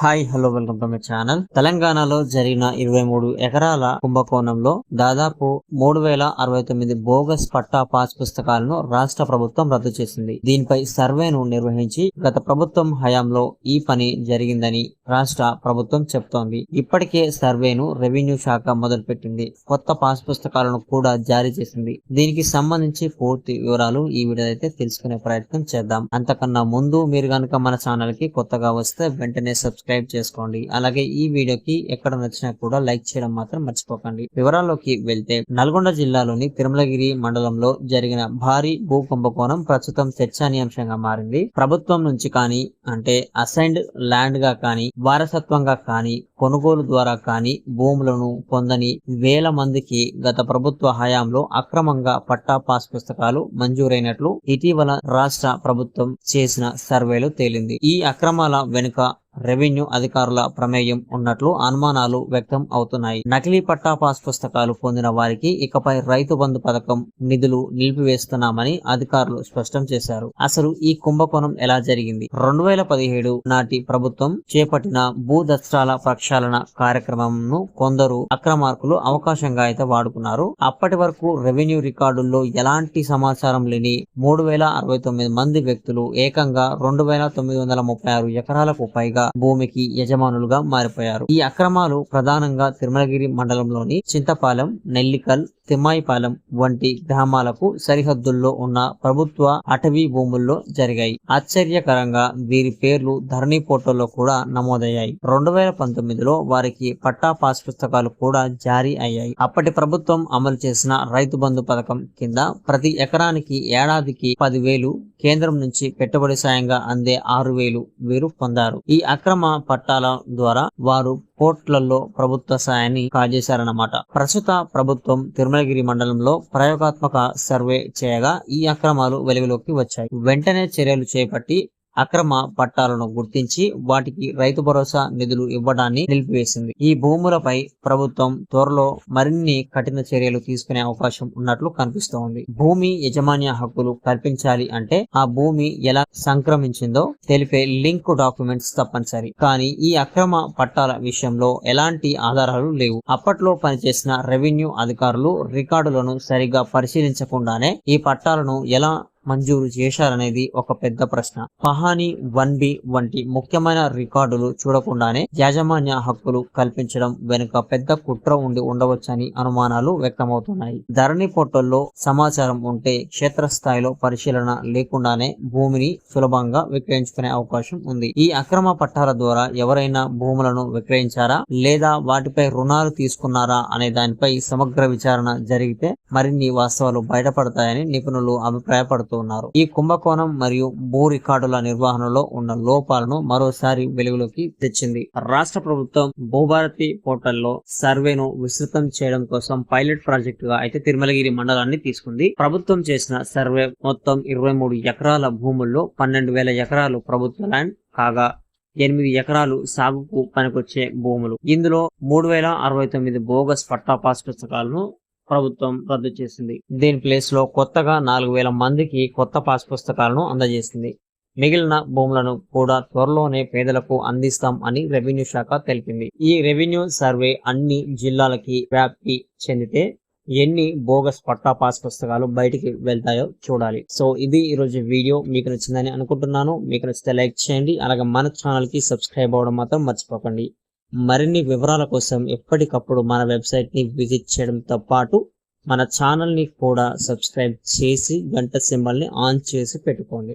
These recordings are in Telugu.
Hi hello welcome to my channel. తెలంగాణలో జరిగిన ఇరవై మూడు ఎకరాల కుంభకోణంలో దాదాపు మూడు వేల అరవై తొమ్మిది బోగస్ పట్టా పాస్ పుస్తకాలను రాష్ట్ర ప్రభుత్వం రద్దు చేసింది. దీనిపై సర్వేను నిర్వహించి గత ప్రభుత్వం హయాంలో ఈ పని జరిగిందని రాష్ట్ర ప్రభుత్వం చెప్తోంది. ఇప్పటికే సర్వేను రెవెన్యూ శాఖ మొదలుపెట్టింది. కొత్త పాస్ పుస్తకాలను కూడా జారీ చేసింది. దీనికి సంబంధించి పూర్తి వివరాలు ఈ వీడియో అయితే తెలుసుకునే ప్రయత్నం చేద్దాం. అంతకన్నా ముందు మీరు కనుక మన ఛానల్కి కొత్తగా వస్తే వెంటనే సబ్స్క్రైబ్ చేసుకోండి. అలాగే ఈ వీడియోకి ఎక్కడ నచ్చినా కూడా లైక్ చేయడం మాత్రం మర్చిపోకండి. వివరాల్లోకి వెళ్తే నల్గొండ జిల్లాలోని తిరుమలగిరి మండలంలో జరిగిన భారీ భూ కుంభకోణం ప్రస్తుతం చర్చానీయాంశంగా మారింది. ప్రభుత్వం నుంచి కానీ అంటే అసైన్డ్ ల్యాండ్గా కానీ వారసత్వంగా కానీ కొనుగోలు ద్వారా కానీ భూములను పొందని వేల మందికి గత ప్రభుత్వ హయాంలో అక్రమంగా పట్టా పాస్ పుస్తకాలు మంజూరైనట్లు ఇటీవల రాష్ట్ర ప్రభుత్వం చేసిన సర్వేలో తేలింది. ఈ అక్రమాల వెనుక రెవెన్యూ అధికారుల ప్రమేయం ఉన్నట్లు అనుమానాలు వ్యక్తం అవుతున్నాయి. నకిలీ పట్టా పాస్ పుస్తకాలు పొందిన వారికి ఇకపై రైతు బంధు పథకం నిధులు నిలిపివేస్తున్నామని అధికారులు స్పష్టం చేశారు. అసలు ఈ కుంభకోణం ఎలా జరిగింది? రెండు వేల పదిహేడు నాటి ప్రభుత్వం చేపట్టిన భూ దస్త్రాల ప్రక్షాళన కార్యక్రమంను కొందరు అక్రమార్కులు అవకాశంగా అయితే వాడుకున్నారు. అప్పటి వరకు రెవెన్యూ రికార్డుల్లో ఎలాంటి సమాచారం లేని మూడు వేల అరవై తొమ్మిది మంది వ్యక్తులు ఏకంగా రెండు వేల తొమ్మిది వందల ముప్పై ఆరు ఎకరాలకు పైగా భూమికి యజమానులుగా మారిపోయారు. ఈ అక్రమాలు ప్రధానంగా తిరుమలగిరి మండలంలోని చింతపాలెం నెల్లికల్ తిమ్మాయిపాలెం వంటి గ్రామాలకు సరిహద్దుల్లో ఉన్న ప్రభుత్వ అటవీ భూముల్లో జరిగాయి. ఆశ్చర్యకరంగా వీరి పేర్లు ధరణి పోర్టల్లో కూడా నమోదయ్యాయి. రెండు వేల పంతొమ్మిదిలో వారికి పట్టా పాస్ పుస్తకాలు కూడా జారీ అయ్యాయి. అప్పటి ప్రభుత్వం అమలు చేసిన రైతు బంధు పథకం కింద ప్రతి ఎకరానికి ఏడాదికి పదివేలు కేంద్రం నుంచి పెట్టుబడి సాయంగా అందే ఆరు వేలు వీరు పొందారు. ఈ అక్రమ పట్టాల ద్వారా వారు కోర్టులలో ప్రభుత్వ సాయాన్ని కాజేశారన్నమాట. ప్రస్తుత ప్రభుత్వం తిరుమల తిరుమలగిరి మండలంలో ప్రయోగాత్మక సర్వే చేయగా ఈ అక్రమాలు వెలుగులోకి వచ్చాయి. వెంటనే చర్యలు చేపట్టి అక్రమ పట్టాలను గుర్తించి వాటికి రైతు భరోసా నిధులు ఇవ్వడాన్ని నిలిపివేసింది. ఈ భూములపై ప్రభుత్వం త్వరలో మరిన్ని కఠిన చర్యలు తీసుకునే అవకాశం ఉన్నట్లు కనిపిస్తోంది. భూమి యజమాన్య హక్కులు కల్పించాలి అంటే ఆ భూమి ఎలా సంక్రమించిందో తెలిపే లింక్ డాక్యుమెంట్స్ తప్పనిసరి. కానీ ఈ అక్రమ పట్టాల విషయంలో ఎలాంటి ఆధారాలు లేవు. అప్పట్లో పనిచేసిన రెవెన్యూ అధికారులు రికార్డులను సరిగా పరిశీలించకుండానే ఈ పట్టాలను ఎలా మంజూరు చేశారనేది ఒక పెద్ద ప్రశ్న. పహాని వన్ బి వంటి ముఖ్యమైన రికార్డులు చూడకుండానే యాజమాన్య హక్కులు కల్పించడం వెనుక పెద్ద కుట్ర ఉండి ఉండవచ్చని అనుమానాలు వ్యక్తమవుతున్నాయి. ధరణి పోర్టల్లో సమాచారం ఉంటే క్షేత్రస్థాయిలో పరిశీలన లేకుండానే భూమిని సులభంగా విక్రయించుకునే అవకాశం ఉంది. ఈ అక్రమ పట్టాల ద్వారా ఎవరైనా భూములను విక్రయించారా? లేదా వాటిపై రుణాలు తీసుకున్నారా అనే దానిపై సమగ్ర విచారణ జరిగితే మరిన్ని వాస్తవాలు బయటపడతాయని నిపుణులు అభిప్రాయపడుతున్నారు ఉన్నారు. ఈ కుంభకోణం మరియు భూ రికార్డుల నిర్వహణలో ఉన్న లోపాలను మరోసారి వెలుగులోకి తెచ్చింది. రాష్ట్ర ప్రభుత్వం భూభారతి పోర్టల్లో సర్వేను విస్తృతం చేయడం కోసం పైలట్ ప్రాజెక్ట్గా అయితే తిరుమలగిరి మండలాన్ని తీసుకుంది. ప్రభుత్వం చేసిన సర్వే మొత్తం ఇరవై మూడు ఎకరాల భూముల్లో పన్నెండు వేల ఎకరాలు ప్రభుత్వ ల్యాండ్ కాగా ఎనిమిది ఎకరాలు సాగుకు పనికొచ్చే భూములు. ఇందులో మూడు వేల అరవై తొమ్మిది బోగస్ పట్టా పాస్ పుస్తకాలను ప్రభుత్వం రద్దు చేసింది. దీని ప్లేస్లో కొత్తగా నాలుగు వేల మందికి కొత్త పాస్ పుస్తకాలను అందజేసింది. మిగిలిన భూములను కూడా త్వరలోనే పేదలకు అందిస్తాం అని రెవెన్యూ శాఖ తెలిపింది. ఈ రెవెన్యూ సర్వే అన్ని జిల్లాలకి వ్యాప్తి చెందితే ఎన్ని బోగస్ పట్టా పాస్ పుస్తకాలు బయటికి వెళ్తాయో చూడాలి. సో ఇది ఈరోజు వీడియో. మీకు నచ్చిందని అనుకుంటున్నాను. మీకు నచ్చితే లైక్ చేయండి. అలాగే మన ఛానల్కి సబ్స్క్రైబ్ అవ్వడం మాత్రం మర్చిపోకండి. మరిన్ని వివరాల కోసం ఎప్పటికప్పుడు మన వెబ్సైట్ని విజిట్ చేయడంతో పాటు మన ఛానల్ని కూడా సబ్స్క్రైబ్ చేసి గంట సింబల్ని ఆన్ చేసి పెట్టుకోండి.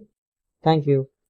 Thank you